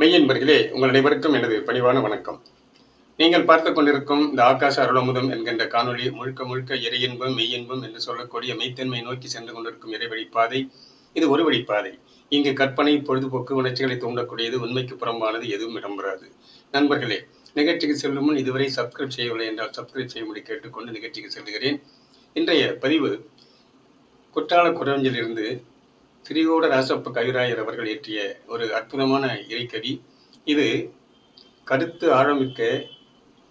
மெய்யன்பர்களே உங்கள் அனைவருக்கும் எனது பணிவான வணக்கம். நீங்கள் பார்த்து கொண்டிருக்கும் இந்த ஆகாச அருளமுதம் என்கின்ற காணொளி முழுக்க முழுக்க இறையின்பம் மெய்யின்பம் என்று சொல்லக்கூடிய மெய்த்தன்மை நோக்கி சென்று கொண்டிருக்கும் இறைவழிப்பாதை இது ஒரு வழிப்பாதை. இங்கு கற்பனை பொழுதுபோக்கு உணர்ச்சிகளை தூண்டக்கூடியது உண்மைக்கு புறம்பானது எதுவும் இடம்பெறாது. நண்பர்களே நிகழ்ச்சிக்கு செல்லும் முன் இதுவரை சப்ஸ்கிரைப் செய்யவில்லை என்றால் சப்ஸ்கிரைப் செய்யும்படி கேட்டுக்கொண்டு நிகழ்ச்சிக்கு செல்கிறேன். இன்றைய பதிவு குற்றால குறைஞ்சிலிருந்து திரிகோட ராசப்ப கவிராயர் அவர்கள் இயற்றிய ஒரு அற்புதமான இறைக்கவி. இது கருத்து ஆழமிக்க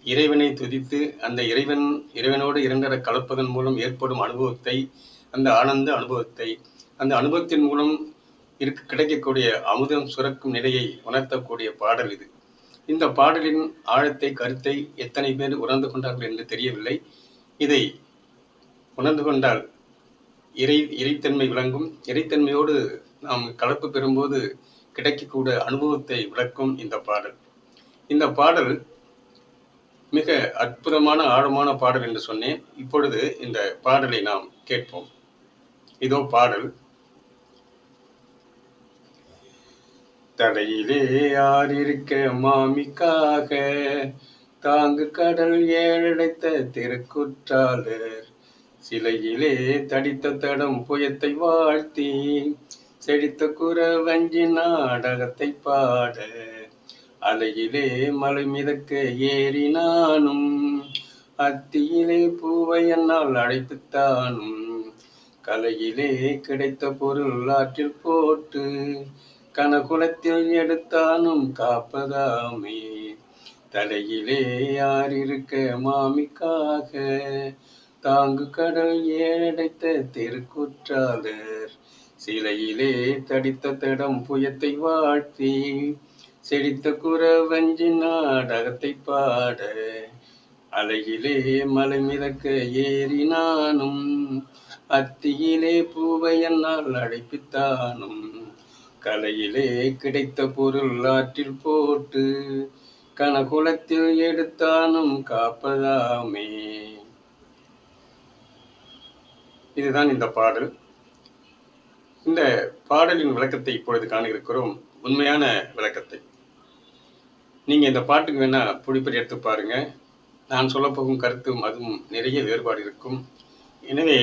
இறைவனை துதித்து அந்த இறைவன் இறைவனோடு இரண்டர கலப்பதன் மூலம் ஏற்படும் அனுபவத்தை அந்த ஆனந்த அனுபவத்தை அந்த அனுபவத்தின் மூலம் இருக்க கிடைக்கக்கூடிய அமுதம் சுரக்கும் நிலையை உணர்த்தக்கூடிய பாடல் இது. இந்த பாடலின் ஆழத்தை கருத்தை எத்தனை பேர் உணர்ந்து கொண்டார்கள் என்று தெரியவில்லை. இதை உணர்ந்து கொண்டால் இறை இறைத்தன்மை விளங்கும். இறைத்தன்மையோடு நாம் கலப்பு பெறும்போது கிடைக்கக்கூடிய அனுபவத்தை விளக்கும் இந்த பாடல். இந்த பாடல் மிக அற்புதமான ஆழமான பாடல் என்று சொன்னேன். இப்பொழுது இந்த பாடலை நாம் கேட்போம். இதோ பாடல். தலையிலே யாரிருக்க மாமிக்காக தாங்கு கடல் ஏழடைத்த திருக்குற்றாளர் சிலையிலே தடித்த தடம் புயத்தை வாழ்த்தி செடித்த குரவஞ்சி நாடகத்தை பாட அலையிலே மலை மிதக்க ஏறி நானும். அத்தியிலே பூவை என்னால் அழைப்புத்தானும் கலையிலே கிடைத்த பொருள் ஆற்றில் போட்டு கனகுலத்தில் எடுத்தானும் காப்பதாமே. தலையிலே யார் இருக்க மாமிக்காக தாங்கு கடல் ஏழடைத்த திருக்குற்றாலர் சிலையிலே தடித்த தடம் புயத்தை வாழ்த்தி செடித்த குற வஞ்சி நாடகத்தை பாட. அலையிலே மலை மிதக்க ஏறி நானும் அத்தியிலே பூவை என்னால் அழைப்பித்தானும். கலையிலே கிடைத்த பொருள் ஆற்றில் போட்டு கனகுலத்தில் எடுத்தானும் காப்பதாமே. இதுதான் இந்த பாடல். இந்த பாடலின் விளக்கத்தை இப்பொழுது காண இருக்கிறோம் உண்மையான விளக்கத்தை. நீங்கள் இந்த பாட்டுக்கு வேணால் புடிப்படி எடுத்து பாருங்கள் நான் சொல்லப்போகும் கருத்தும் அதுவும் நிறைய வேறுபாடு இருக்கும். எனவே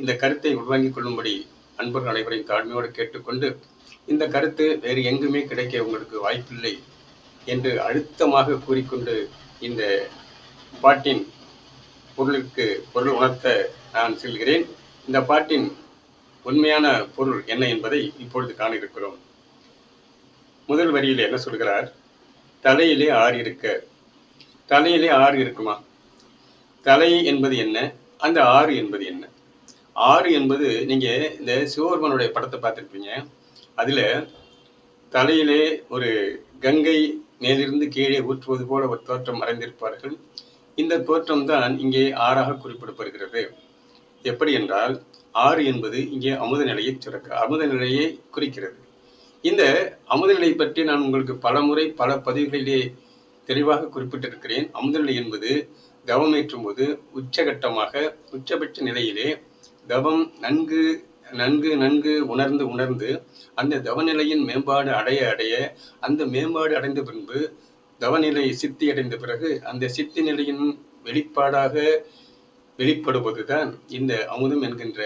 இந்த கருத்தை உள்வாங்கிக் கொள்ளும்படி அன்பர்கள் அனைவரையும் தாழ்மையோடு கேட்டுக்கொண்டு இந்த கருத்து வேறு எங்குமே கிடைக்க உங்களுக்கு வாய்ப்பில்லை என்று அழுத்தமாக கூறிக்கொண்டு இந்த பாட்டின் பொருளுக்கு பொருள் உணர்த்த நான் செல்கிறேன். இந்த பாட்டின் உண்மையான பொருள் என்ன என்பதை இப்பொழுது காண இருக்கிறோம் முதல் வரியில் என்ன சொல்கிறார்? தலையிலே ஆறு இருக்க. தலையிலே ஆறு இருக்குமா? தலை என்பது என்ன? அந்த ஆறு என்பது என்ன? ஆறு என்பது நீங்க இந்த சிவபெருமானுடைய படத்தை பார்த்துருப்பீங்க. அதுல தலையிலே ஒரு கங்கை மேலிருந்து கீழே ஊற்றுவது போல ஒரு தோற்றம் மறைந்திருப்பார்கள். இந்த தோற்றம் தான் இங்கே ஆறாக குறிப்பிடப்படுகிறது. எப்படி என்றால் ஆறு என்பது இங்கே அமுத நிலையை சுரக்க அமுத நிலையை குறிக்கிறது. இந்த அமுத நிலை பற்றி நான் உங்களுக்கு பல முறை பல பதிவுகளிலே தெளிவாக குறிப்பிட்டிருக்கிறேன். அமுத நிலை என்பது தவம் ஏற்றும் போது உச்சகட்டமாக உச்சபட்ச நிலையிலே தவம் நன்கு நன்கு நன்கு உணர்ந்து உணர்ந்து அந்த தவநிலையின் மேம்பாடு அடைய அடைய அந்த மேம்பாடு அடைந்த பின்பு தவநிலை சித்தி அடைந்த பிறகு அந்த சித்தி நிலையின் வெளிப்பாடாக வெளிப்படுவதுதான் இந்த அமுதம் என்கின்ற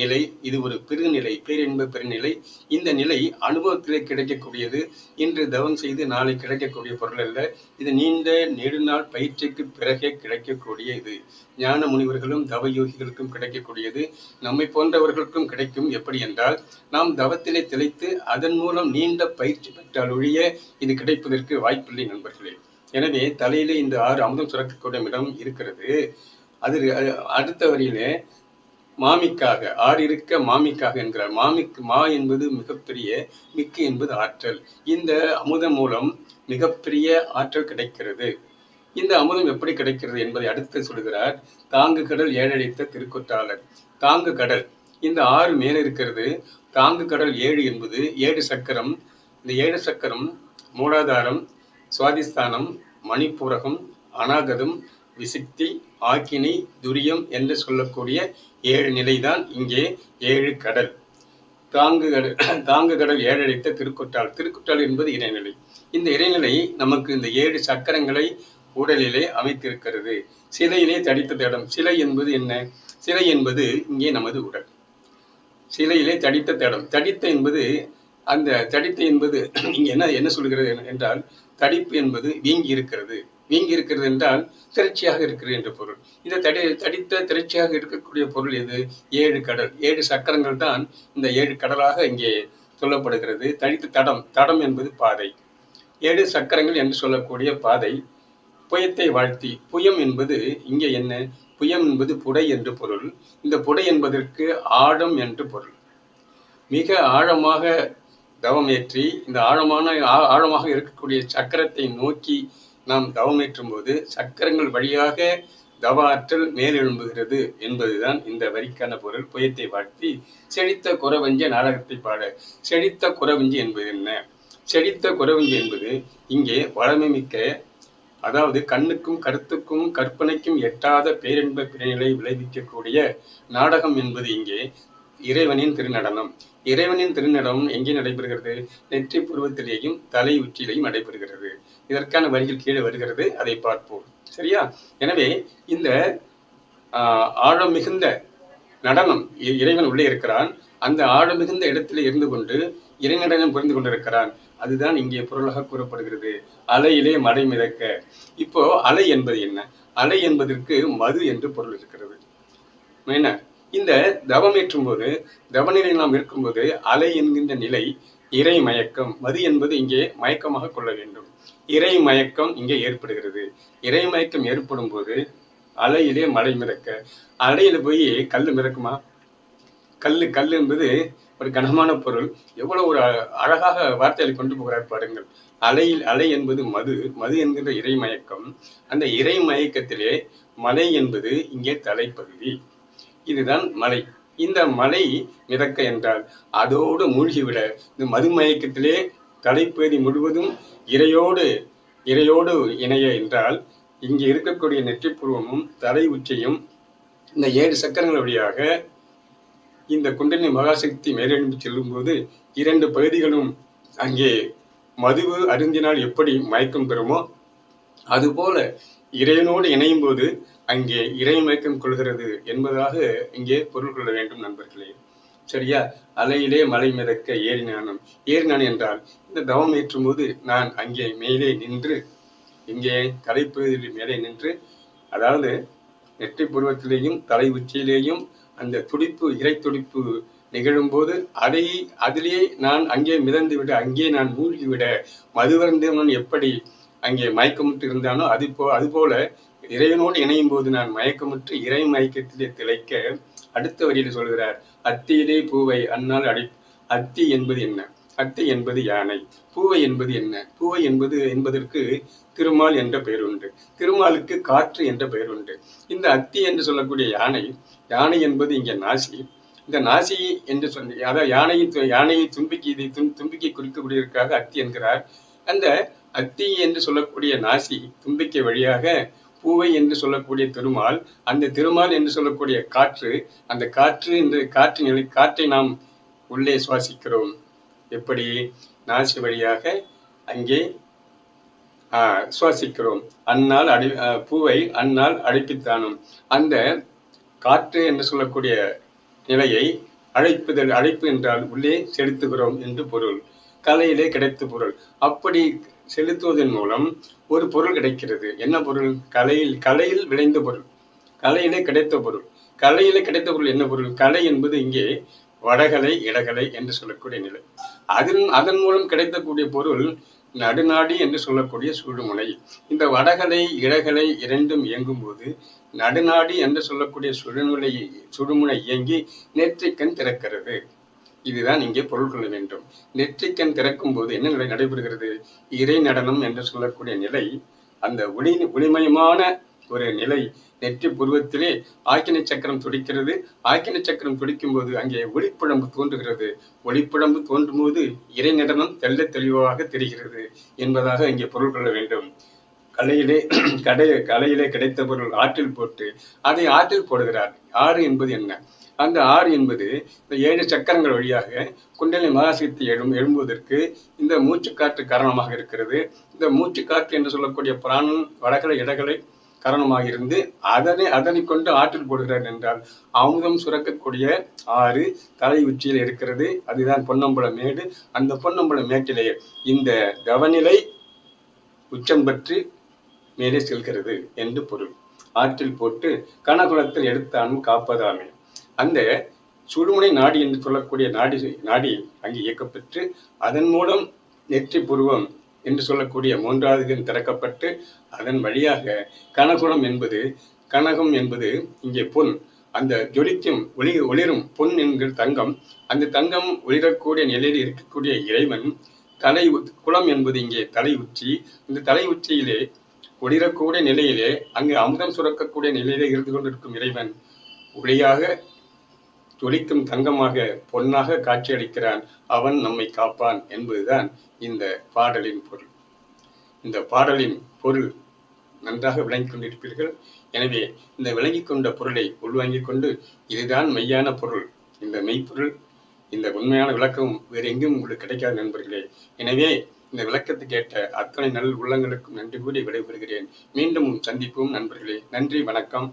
நிலை. இது ஒரு பெருநிலை பேரின்ப பெருநிலை. இந்த நிலை அனுபவத்திலே கிடைக்கக்கூடியது. இன்று தவம் செய்து நாளை கிடைக்கக்கூடிய பொருள் அல்ல. இது நீண்ட நெடுநாள் பயிற்சிக்கு பிறகே கிடைக்கக்கூடிய இது ஞான முனிவர்களும் தவ யோகிகளுக்கும் கிடைக்கக்கூடியது. நம்மை போன்றவர்களுக்கும் கிடைக்கும் எப்படி என்றால் நாம் தவத்திலே திளைத்து அதன் மூலம் நீண்ட பயிற்சி பெற்றால் ஒழிய இது கிடைப்பதற்கு வாய்ப்பில்லை நண்பர்களே. எனவே தலையிலே இந்த ஆறு அமுதம் சுரக்கக்கூடிய இடம் இருக்கிறது. அது அடுத்த வரியிலே மாமிக்காக ஆறு இருக்க மாமிக்காக என்கிறார். மாமிக் மா என்பது மிகப்பெரிய மிக்கு என்பது ஆற்றல். இந்த அமுதம் மூலம் மிகப்பெரிய ஆற்றல் கிடைக்கிறது. இந்த அமுதம் எப்படி கிடைக்கிறது என்பதை அடுத்து சொல்கிறார் தாங்கு கடல் ஏழழைத்த திருக்குற்றாலர் தாங்கு கடல் இந்த ஆறு மேல இருக்கிறது. தாங்கு கடல் ஏழு என்பது ஏழு சக்கரம் இந்த ஏழு சக்கரம் மூலாதாரம் சுவாதிஸ்தானம் மணிப்பூரகம் அநாகதம் விசித்தி ஆக்கினி துரியம் என்று சொல்லக்கூடிய ஏழு நிலைதான் இங்கே ஏழு கடல். தாங்கு கடல் தாங்கு கடல் ஏழடித்த திருக்குற்றால். திருக்குற்றால் என்பது இறைநிலை இந்த இறைநிலை நமக்கு இந்த ஏழு சக்கரங்களை உடலிலே அமைத்திருக்கிறது. சிலையிலே தடித்த தடம் சிலை என்பது என்ன? சிலை என்பது இங்கே நமது உடல். சிலையிலே தடித்த தடம் தடித்த என்பது அந்த தடித்த என்பது இங்க என்ன என்ன சொல்கிறது என்றால் தடிப்பு என்பது வீங்கி இருக்கிறது வீங்கி இருக்கிறது என்றால் திரட்சியாக இருக்கிறது என்று பொருள். இந்த தடி தடித்த திரட்சியாக இருக்கக்கூடிய பொருள் எது? ஏழு கடல். ஏழு சக்கரங்கள் தான் இந்த ஏழு கடலாக இங்கே சொல்லப்படுகிறது. தடித்த தடம். தடம் என்பது பாதை. ஏழு சக்கரங்கள் என்று சொல்லக்கூடிய பாதை புயத்தை வாழ்த்தி. புயம் என்பது இங்கே என்ன? புயம் என்பது புடை என்று பொருள். இந்த புடை என்பதற்கு ஆழம் என்று பொருள். மிக ஆழமாக தவமேற்றி இந்த ஆழமான ஆழமாக இருக்கக்கூடிய சக்கரத்தை நோக்கி நாம் தவமேற்றும் போது சக்கரங்கள் வழியாக தவ ஆற்றல் மேலெழும்புகிறது என்பதுதான் இந்த வரிக்கான பொருள். புயத்தை வாழ்த்தி செழித்த குறவஞ்சி நாடகத்தை பாட. செழித்த குறவஞ்சி என்பது என்ன? செழித்த குறவஞ்சி என்பது இங்கே வளமை மிக்க அதாவது கண்ணுக்கும் கருத்துக்கும் கற்பனைக்கும் எட்டாத பேரின்ப பிறநிலை விளைவிக்கக்கூடிய நாடகம் என்பது இங்கே இறைவனின் திருநடனம். இறைவனின் திருநடனம் எங்கே நடைபெறுகிறது? நெற்றி புருவத்திலேயும் தலை உச்சியிலையும் நடைபெறுகிறது. இதற்கான வரிகள் கீழே வருகிறது. அதை பார்ப்போம். சரியா? எனவே இந்த ஆழம் மிகுந்த நடனம் இறைவன் உள்ளே இருக்கிறான். அந்த ஆழம் மிகுந்த இடத்துல இருந்து கொண்டு இறைநடனம் புரிந்து கொண்டிருக்கிறான். அதுதான் இங்கே பொருளாக கூறப்படுகிறது. அலையிலே மடை மிதக்க. இப்போ அலை என்பது என்ன? அலை என்பதற்கு மது என்று பொருள் இருக்கிறது. என்ன? இந்த தவம் ஏற்றும் போது தவநிலை நாம் இருக்கும்போது அலை என்கின்ற நிலை இறை மயக்கம். மது என்பது இங்கே மயக்கமாக கொள்ள வேண்டும். இறை மயக்கம் இங்கே ஏற்படுகிறது. இறை மயக்கம் ஏற்படும் போது அலையிலே மழை மிதக்க. அலையில போய் கல் மிதக்குமா? கல் கல் என்பது ஒரு கனமான பொருள். எவ்வளவு ஒரு அழகாக வார்த்தைகளை கொண்டு போகிறார் பாருங்கள். அலையில் அலை என்பது மது. மது என்கின்ற இறை மயக்கம். அந்த இறை மயக்கத்திலே மலை என்பது இங்கே தலைப்பகுதி. இதுதான் மலை. இந்த மலை மிதக்க என்றால் அதோடு மூழ்கிவிட இந்த மதுமயக்கத்திலே தலைப்பேதி தலைப்பகுதி முழுவதும் இறையோடு இறையோடு இணைய என்றால் இங்கே இருக்கக்கூடிய நெற்றிப்பூர்வமும் தலை உச்சியும் இந்த ஏழு சக்கரங்கள் வழியாக இந்த குண்டலினி மகாசக்தி மேலெழும்பி செல்லும் போது இரண்டு பகுதிகளும் அங்கே மதுவு அருந்தினால் எப்படி மயக்கம் பெறுமோ அதுபோல இறைவனோடு இணையும் போது அங்கே இறைமயக்கம் கொள்கிறது என்பதாக இங்கே பொருள் கொள்ள வேண்டும் நண்பர்களே. சரியா? அலையிலே மலை மிதக்க ஏறினானும் ஏறினான் என்றால் இந்த தவம் ஏற்றும் போது நான் அங்கே மேலே நின்று இங்கே தலைப்பகுதியில் மேலே நின்று அதாவது நெற்றி புருவத்திலேயும் தலை உச்சியிலேயும் அந்த துடிப்பு இறை துடிப்பு நிகழும் போது அதை அதிலே நான் அங்கே மிதந்து விட அங்கே நான் மூழ்கி விட மதுவருந்தவன் எப்படி அங்கே மயக்கமுற்று இருந்தானோ அது போ அதுபோல இறைவனோடு இணையும் போது நான் மயக்கமுற்று இறை மயக்கத்திலே திளைக்க அடுத்த வரியில் சொல்கிறார் அத்தியிலே பூவை அன்னால் அடி அத்தி என்பது என்ன? அத்தி என்பது யானை பூவை என்பது என்ன? பூவை என்பது என்பதற்கு திருமால் என்ற பெயர் உண்டு திருமாலுக்கு காற்று என்ற பெயர் உண்டு இந்த அத்தி என்று சொல்லக்கூடிய யானை யானை என்பது இங்கே நாசி. இந்த நாசி என்று சொன்ன அதாவது யானையை யானையை தும்பிக்கை இதை தும்பிக்கை குறிக்கக்கூடியதற்காக அத்தி என்கிறார். அந்த அத்தி என்று சொல்லக்கூடிய நாசி தும்பிக்கை வழியாக பூவை என்று சொல்லக்கூடிய திருமால் அந்த திருமால் என்று சொல்லக்கூடிய காற்று அந்த காற்று என்று காற்று நிலை காற்றை நாம் உள்ளே சுவாசிக்கிறோம். எப்படி? நாசி வழியாக அங்கே சுவாசிக்கிறோம். அந்நாள் அடி பூவை அந்நாள் அழைப்பித்தானும் அந்த காற்று என்று சொல்லக்கூடிய நிலையை அழைப்புதல் அழைப்பு என்றால் உள்ளே செலுத்துகிறோம் என்று பொருள். கலையிலே கிடைத்த பொருள். அப்படி செலுத்துவதன் மூலம் ஒரு பொருள் கிடைக்கிறது. என்ன பொருள்? கலையில் கலையில் விளைந்த பொருள். கலையிலே கிடைத்த பொருள். கலையிலே கிடைத்த பொருள் என்ன பொருள்? கலை என்பது இங்கே வடகலை இடகலை என்று சொல்லக்கூடிய நிலை. அதன் அதன் மூலம் கிடைக்கக்கூடிய பொருள் நடுநாடி என்று சொல்லக்கூடிய சுடுமுனை. இந்த வடகலை இடகலை இரண்டும் இயங்கும் போது நடுநாடி என்று சொல்லக்கூடிய சுடுமுனை சுடுமுனை இயங்கி நேற்றைக்கண் திறக்கிறது. இதுதான் இங்கே பொருள் கொள்ள வேண்டும். நெற்றிக்கண் திறக்கும் போது என்ன நிலை நடைபெறுகிறது? இறை நடனம் என்று சொல்லக்கூடிய நிலை அந்த ஒளி ஒளிமயமான ஒரு நிலை நெற்றி புருவத்திலே ஆக்கின சக்கரம் துடிக்கிறது. ஆக்கின சக்கரம் துடிக்கும் போது அங்கே ஒளிப்புழம்பு தோன்றுகிறது. ஒளிப்புழம்பு தோன்றும் போது இறை நடனம் தெல்ல தெளிவாக தெரிகிறது என்பதாக இங்கே பொருள் கொள்ள வேண்டும். கலையிலே கடை கலையிலே கிடைத்த பொருள் ஆற்றில் போட்டு அதை ஆற்றில் போடுகிறார். ஆறு என்பது என்ன? அந்த ஆறு என்பது இந்த ஏழு சக்கரங்கள் வழியாக குண்டலி மகாசக்தி எழும் எழும்புவதற்கு இந்த மூச்சுக்காற்று காரணமாக இருக்கிறது. இந்த மூச்சுக்காற்று என்று சொல்லக்கூடிய பிராணன் வடகலை இடகலை காரணமாக இருந்து அதனை அதனை கொண்டு ஆற்றில் போடுகிறார் என்றால் அமுதம் சுரக்கக்கூடிய ஆறு தலை உச்சியில் இருக்கிறது. அதுதான் பொன்னம்பல மேடு. அந்த பொன்னம்பல மேட்டிலே இந்த கவநிலை உச்சம் பற்றி மேலே செல்கிறது என்று பொருள். ஆற்றில் போட்டு கனகுலத்தில் எடுத்தானும் காப்பதாமே. அந்த சுடுமுனை நாடி என்று சொல்லக்கூடிய நாடி நாடி அங்கே இயக்கப்பெற்று அதன் மூலம் நெற்றி புருவம் என்று சொல்லக்கூடிய மூன்றாவது கண் திறக்கப்பட்டு அதன் வழியாக கனகுலம் என்பது கனகம் என்பது இங்கே பொன். அந்த ஜொலிக்கும் ஒளி ஒளிரும் பொன் என்கிற தங்கம் அந்த தங்கம் ஒளிரக்கூடிய நிலையில் இருக்கக்கூடிய இறைவன் தலை குளம் என்பது இங்கே தலை உச்சி. இந்த தலை உச்சியிலே ஒளிரக்கூடிய நிலையிலே அங்கு அமுதம் சுரக்கக்கூடிய நிலையிலே இருந்து கொண்டிருக்கும் இறைவன் ஒளியாக துளிக்கும் தங்கமாக பொன்னாக காட்சியளிக்கிறான். அவன் நம்மை காப்பான் என்பதுதான் இந்த பாடலின் பொருள். இந்த பாடலின் பொருள் நன்றாக விளங்கிக் கொண்டிருப்பீர்கள். எனவே இந்த விளங்கி கொண்ட பொருளை உள்வாங்கிக் கொண்டு இதுதான் மெய்யான பொருள். இந்த மெய்ப்பொருள் இந்த உண்மையான விளக்கம் வேறு எங்கும் உங்களுக்கு கிடைக்காது நண்பர்களே. எனவே இந்த விளக்கத்தை கேட்ட அத்தனை நல் உள்ளங்களுக்கும் நன்றி கூறி விடைபெறுகிறேன். மீண்டும் சந்திப்போம் நண்பர்களே. நன்றி வணக்கம்.